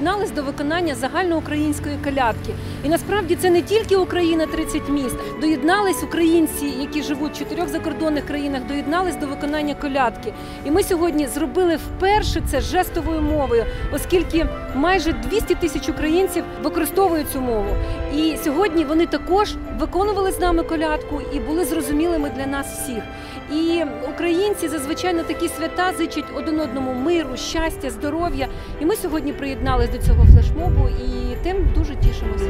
приєднались до виконання загальноукраїнської колядки. І насправді це не тільки Україна, 30 міст. Доєднались українці, які живуть в чотирьох закордонних країнах, доєднались до виконання колядки. І ми сьогодні зробили вперше це жестовою мовою, оскільки майже 200 тисяч українців використовують цю мову. І сьогодні вони також виконували з нами колядку і були зрозумілими для нас всіх. І українці зазвичай на такі свята зичать один одному миру, щастя, здоров'я. І ми сьогодні приєдналися до цього флешмобу і тим дуже тішимося.